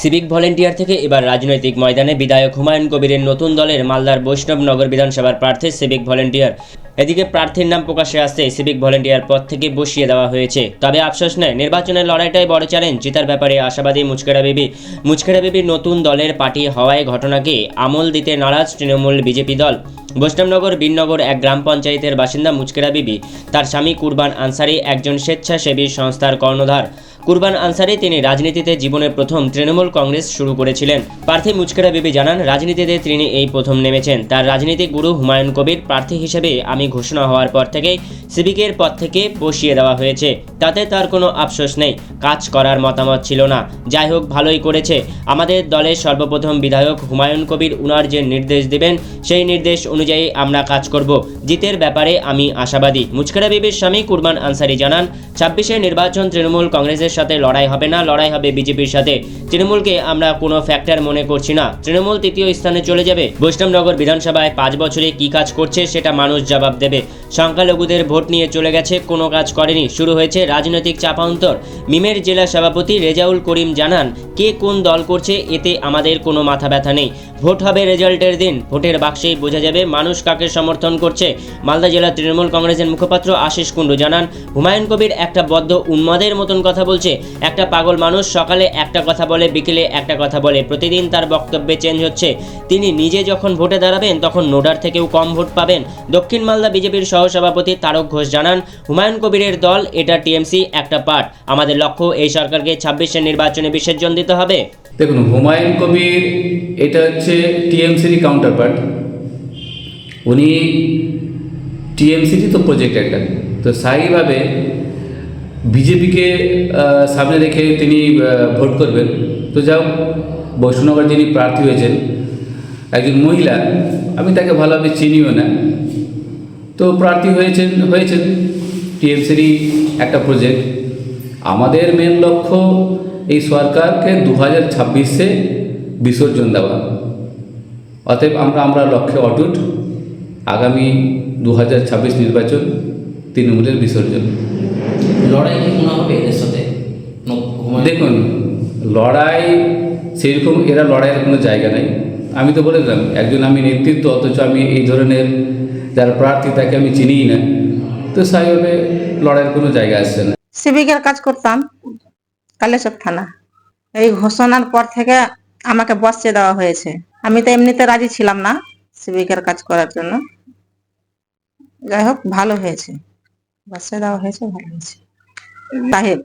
Civic volunteer থেকে এবার রাজনৈতিক ময়দানে বিধায়ক হুমায়ুন কবিরের নতুন দলের মালদার বৈষ্ণবনগর বিধানসভার প্রার্থী সিভিক ভলেন্টিয়ার। এদিকে প্রার্থীর নাম প্রকাশে আসতে সিভিক ভলেন্টিয়ার পদ থেকে বসিয়ে দেওয়া হয়েছে। তবে আফসোস নেই নির্বাচনের লড়াইটাই বড় চ্যালেঞ্জ জিতার ব্যাপারে আশাবাদী মুচকেরা বিবি। মুচকেরা বিবির নতুন দলের পার্টি হওয়ায় ঘটনাকে আমল দিতে নারাজ তৃণমূল বিজেপি দল। বৈষ্ণবনগর বিননগর এক গ্রাম পঞ্চায়েতের বাসিন্দা মুচকেরা বিবি, তার স্বামী কুরবান আনসারি একজন স্বেচ্ছাসেবী সংস্থার কর্ণধার। কুরবান আনসারি তিনি রাজনীতিতে জীবনের প্রথম তৃণমূল কংগ্রেস শুরু করেছিলেন। প্রার্থী মুচকেরা বিবি জানান, রাজনীতিতে তিনি এই প্রথম নেমেছেন। তার রাজনীতিক গুরু হুমায়ুন কবির প্রার্থী হিসেবে আমি ঘোষণা হওয়ার পর থেকেই সিভিকের পদ থেকে বসিয়ে দেওয়া হয়েছে। তাতে তার কোনো আফসোস নেই। কাজ করার মতামত ছিল না। যাই হোক, ভালোই করেছে। আমাদের দলের সর্বপ্রথম বিধায়ক হুমায়ুন কবির উনার যে নির্দেশ দেবেন, সেই নির্দেশ অনুযায়ী আমরা কাজ করব। জিতের ব্যাপারে আমি আশাবাদী। মুচকেরা বিবির স্বামী কুরবান আনসারি জানান, ছাব্বিশে নির্বাচন তৃণমূল কংগ্রেসের সাথে লড়াই হবে না, লড়াই হবে বিজেপির সাথে। তৃণমূলকে আমরা কোনো ফ্যাক্টর মনে করছি না। তৃণমূল তৃতীয় স্থানে চলে যাবে। বৈষ্ণবনগর বিধানসভায় পাঁচ বছরে কি কাজ করছে, সেটা মানুষ জবাব দেবে। সংখ্যালঘুদের ভোট নিয়ে চলে গেছে, কোনো কাজ করেনি। শুরু হয়েছে রাজনৈতিক চাপান্তর। মিমের জেলা সভাপতি রেজাউল করিম জানান, কে কোন দল করছে, এতে আমাদের কোনো মাথা ব্যথা নেই। ভোট হবে রেজাল্টের দিন। ভোটের বাক্সেই বোঝা যাবে মানুষ কাকে সমর্থন করছে। মালদা জেলা তৃণমূল কংগ্রেসের মুখপাত্র আশিস কুণ্ডু জানান, হুমায়ুন কবির একটা বদ্ধ উন্মাদের মতন কথা বলছে। একটা পাগল মানুষ সকালে একটা কথা বলে, বিকেলে একটা কথা বলে। প্রতিদিন তার বক্তব্যে চেঞ্জ হচ্ছে। তিনি নিজে যখন ভোটে দাঁড়াবেন, তখন নোডার থেকেও কম ভোট পাবেন। দক্ষিণ মালদা বিজেপির সহসভাপতি তারক ঘোষ জানান, হুমায়ুন কবিরের দল, এটা টিএমসি একটা পার্ট। আমাদের লক্ষ্য এই সরকারকে ছাব্বিশের নির্বাচনে বিসর্জন দিতে হবে। দেখুন, হুমায়ুন কবির এটা হচ্ছে টিএমসির কাউন্টার পার্ট উনি টিএমসিরই তো প্রজেক্ট একটা তো স্থায়ীভাবে বিজেপিকে সামনে রেখে তিনি ভোট করবেন। তো যাও বৈষ্ণবনগর যিনি প্রার্থী হয়েছেন, একজন মহিলা, আমি তাকে ভালোভাবে চিনিও না। তো প্রার্থী হয়েছেন হয়েছেন টিএমসিরই একটা প্রজেক্ট আমাদের মেন লক্ষ্য এই সরকারকে দু হাজার ছাব্বিশে বিসর্জন দেওয়া। অতএব আমরা আমরা লক্ষ্যে অটুট। আগামী দু হাজার ছাব্বিশ নির্বাচন তৃণমূলের বিসর্জন। লড়াই কি মনে হবে এদের সাথে? দেখুন লড়াই সেরকম এরা লড়াইয়ের কোনো জায়গা নেই। আমি তো বলে দিলাম একজন আমি নেতৃত্ব অথচ আমি এই ধরনের যারা প্রার্থী তাকে আমি চিনিই না। তো স্বাভাবিকভাবে লড়াইয়ের কোনো জায়গা আসছে না। সিভিকের কাজ করতাম, কালেশ্বর থানা। এই ঘোষণার পর থেকে আমাকে বসে দেওয়া হয়েছে। আমি তো এমনিতে রাজি ছিলাম না সিভিকের কাজ করার জন্য। যাই হোক, ভালো হয়েছে। বসে দেওয়া হয়েছে, ভালো হয়েছে। সাহেব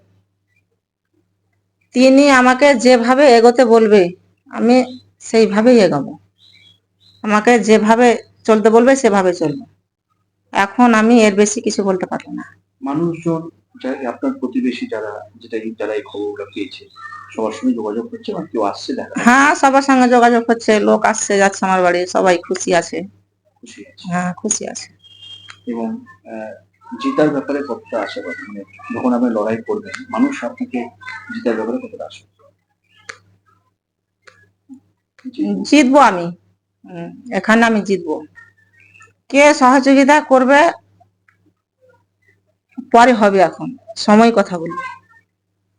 তিনি আমাকে যেভাবে এগোতে বলবে, আমি সেইভাবেই এগোবো। আমাকে যেভাবে চলতে বলবে সেভাবে চলবে। এখন আমি এর বেশি কিছু বলতে পারব না। মানুষজন আপনার প্রতিবেশী যারা যেটা যারা এই খবরটা পেয়েছে সবার সঙ্গে যোগাযোগ করছে বা কেউ আসছে দেখা? হ্যাঁ সবার সঙ্গে যোগাযোগ হচ্ছে লোক আসছে যাচ্ছে আমার বাড়ি সবাই খুশি আছে। খুশি আছে। হ্যাঁ খুশি আছে। এবং জেতার ব্যাপারে কতটা আশাবাদী? মানে যখন আপনি লড়াই করবেন মানুষ আপনাকে জেতার ব্যাপারে কতটা আশা জিতবো আমি। এখানে আমি জিতবো। কে সহযোগিতা করবে পরে হবে এখন। সময় কথা বলব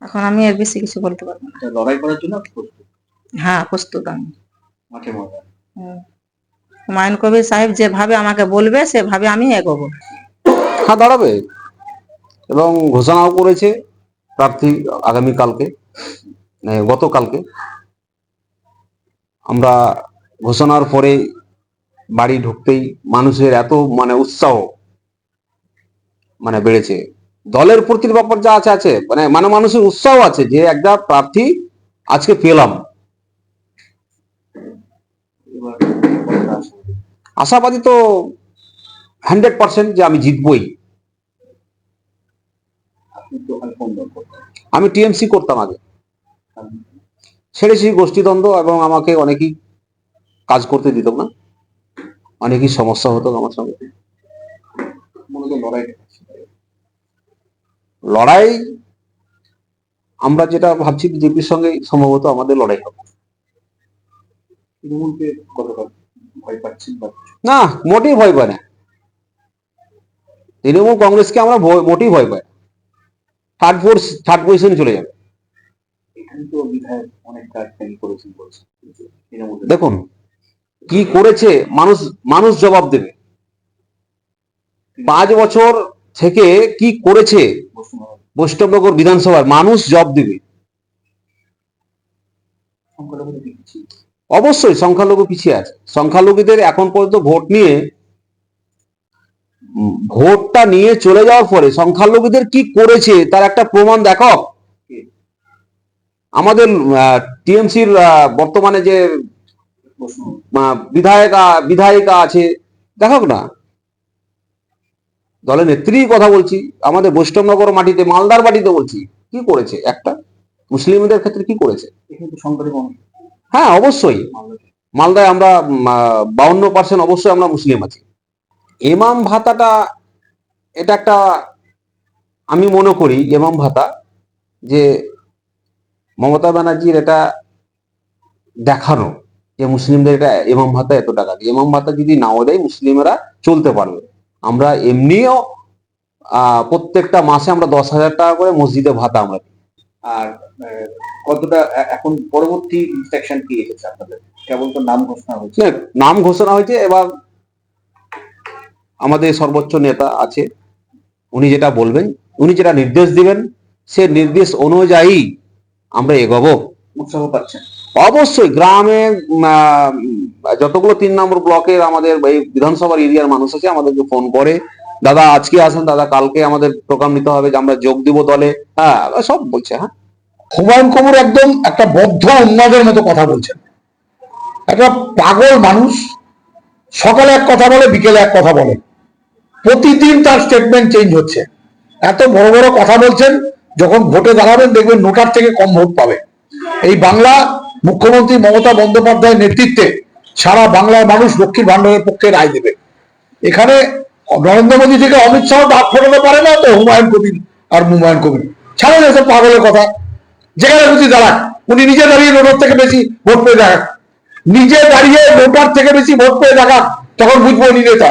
এখন আমি এর বেশি কিছু বলতে পারব না। লড়াই করার জন্য হ্যাঁ প্রস্তুত আমি। মাঠে হুম। হুমায়ুন কবির সাহেব যেভাবে আমাকে বলবে সেভাবে আমি এগোবো। হ্যাঁ দাঁড়াবে। এবং ঘোষণাও করেছে প্রার্থী আগামীকালকে মানে গতকালকে। আমরা ঘোষণার পরে বাড়ি ঢুকতেই মানুষের এত মানে উৎসাহ মানে বেড়েছে। দলের প্রতির ব্যাপার যা আছে আছে। মানে মানে মানুষের উৎসাহ আছে যে একটা প্রার্থী আজকে পেলাম। আশাবাদী তো হান্ড্রেড পার্সেন্ট যে আমি জিতবই। আমি টিএমসি করতাম আগে। ছেড়েছি গোষ্ঠীদ্বন্দ্ব এবং আমাকে অনেকেই কাজ করতে দিত না। অনেকই সমস্যা হতো আমার সঙ্গে। লড়াই। আমরা যেটা ভাবছি বিজেপির সঙ্গে সম্ভবত আমাদের লড়াই হবে। তৃণমূলকে কতটা ভয় পাচ্ছেন না মোটেই ভয় পায় না। তৃণমূল কংগ্রেসকে আমরা মোটেই ভয় পাই থার্ড ফোর্স থার্ড পজিশনে চলে যাবে। দেখুন কি করেছে, মানুষ মানুষ জবাব দেবে। পাঁচ বছর থেকে কি করেছে বৈষ্ণবনগর বিধানসভার মানুষ জবাব দেবে। অবশ্যই সংখ্যালঘু পিছিয়ে আছে। সংখ্যালঘুদের এখন পর্যন্ত ভোট নিয়ে ভোটটা নিয়ে চলে যাওয়ার পরে সংখ্যালঘুদের কি করেছে তার একটা প্রমাণ দেখো আমাদের টিএমসির বর্তমানে যে বিধায়িকা বিধায়িকা আছে দেখো না। দলের নেত্রীর কথা বলছি আমাদের বৈষ্ণবনগর মাটিতে মালদার মাটিতে বলছি কি করেছে? একটা? মুসলিমদের ক্ষেত্রে কি করেছে? হ্যাঁ অবশ্যই। মালদায় আমরা বাউন্ন পার্সেন্ট অবশ্যই আমরা মুসলিম আছি। এমাম ভাতাটা এটা একটা আমি মনে করি এমাম ভাতা যে মমতা ব্যানার্জির এটা দেখানো। যে মুসলিমদের এটা এমাম ভাতা এত টাকা দিয়ে। এমাম ভাতা যদি নাও দেয় মুসলিমেরা চলতে পারবে। আমরা এমনিও আহ, প্রত্যেকটা মাসে আমরা দশ হাজার টাকা করে মসজিদে ভাতা আমরা দিই। আর কতটা এখন পরবর্তী ইনস্ট্রাকশন কি এসেছে আপনাদের? কেবল তো নাম ঘোষণা হয়েছে। নাম ঘোষণা হয়েছে এবার আমাদের সর্বোচ্চ নেতা আছে উনি যেটা বলবেন উনি যেটা নির্দেশ দিবেন সে নির্দেশ অনুযায়ী আমরা এগোবো। উৎসাহ পাচ্ছেন। অবশ্যই গ্রামে যতগুলো তিন নম্বর ব্লকের আমাদের এই বিধানসভার এরিয়ার মানুষ আছে, আমাদেরকে ফোন করে। দাদা আজকে আসেন, দাদা কালকে আমাদের প্রোগ্রাম নিতে হবে, যে আমরা যোগ দিব দলে। হ্যাঁ সব বলছে হ্যাঁ। হুমায়ুন কবির একদম একটা বদ্ধ উন্মাদের মতো কথা বলছেন। একটা পাগল মানুষ, সকালে এক কথা বলে, বিকেলে এক কথা বলে। প্রতিদিন তার স্টেটমেন্ট চেঞ্জ হচ্ছে। এত বড় বড় কথা বলছেন, যখন ভোটে দাঁড়াবেন দেখবেন নোটার থেকে কম ভোট পাবে। এই বাংলা মুখ্যমন্ত্রী মমতা বন্দ্যোপাধ্যায়ের নেতৃত্বে সারা বাংলার মানুষ লক্ষ্মীর ভান্ডারের পক্ষে রায় দেবে। এখানে নরেন্দ্র মোদী থেকে অমিত শাহ ডাক ফোটাতে পারে না তো হুমায়ুন কবির আর হুমায়ুন কবির। ছাড়া এসব পাগলের কথা। যেখানে খুশি দাঁড়াক। উনি নিজে দাঁড়িয়ে নোটার থেকে বেশি ভোট পেয়ে দেখাক। নিজে দাঁড়িয়ে নোটার থেকে বেশি ভোট পেয়ে দেখাক, তখন বুঝব উনি নেতা।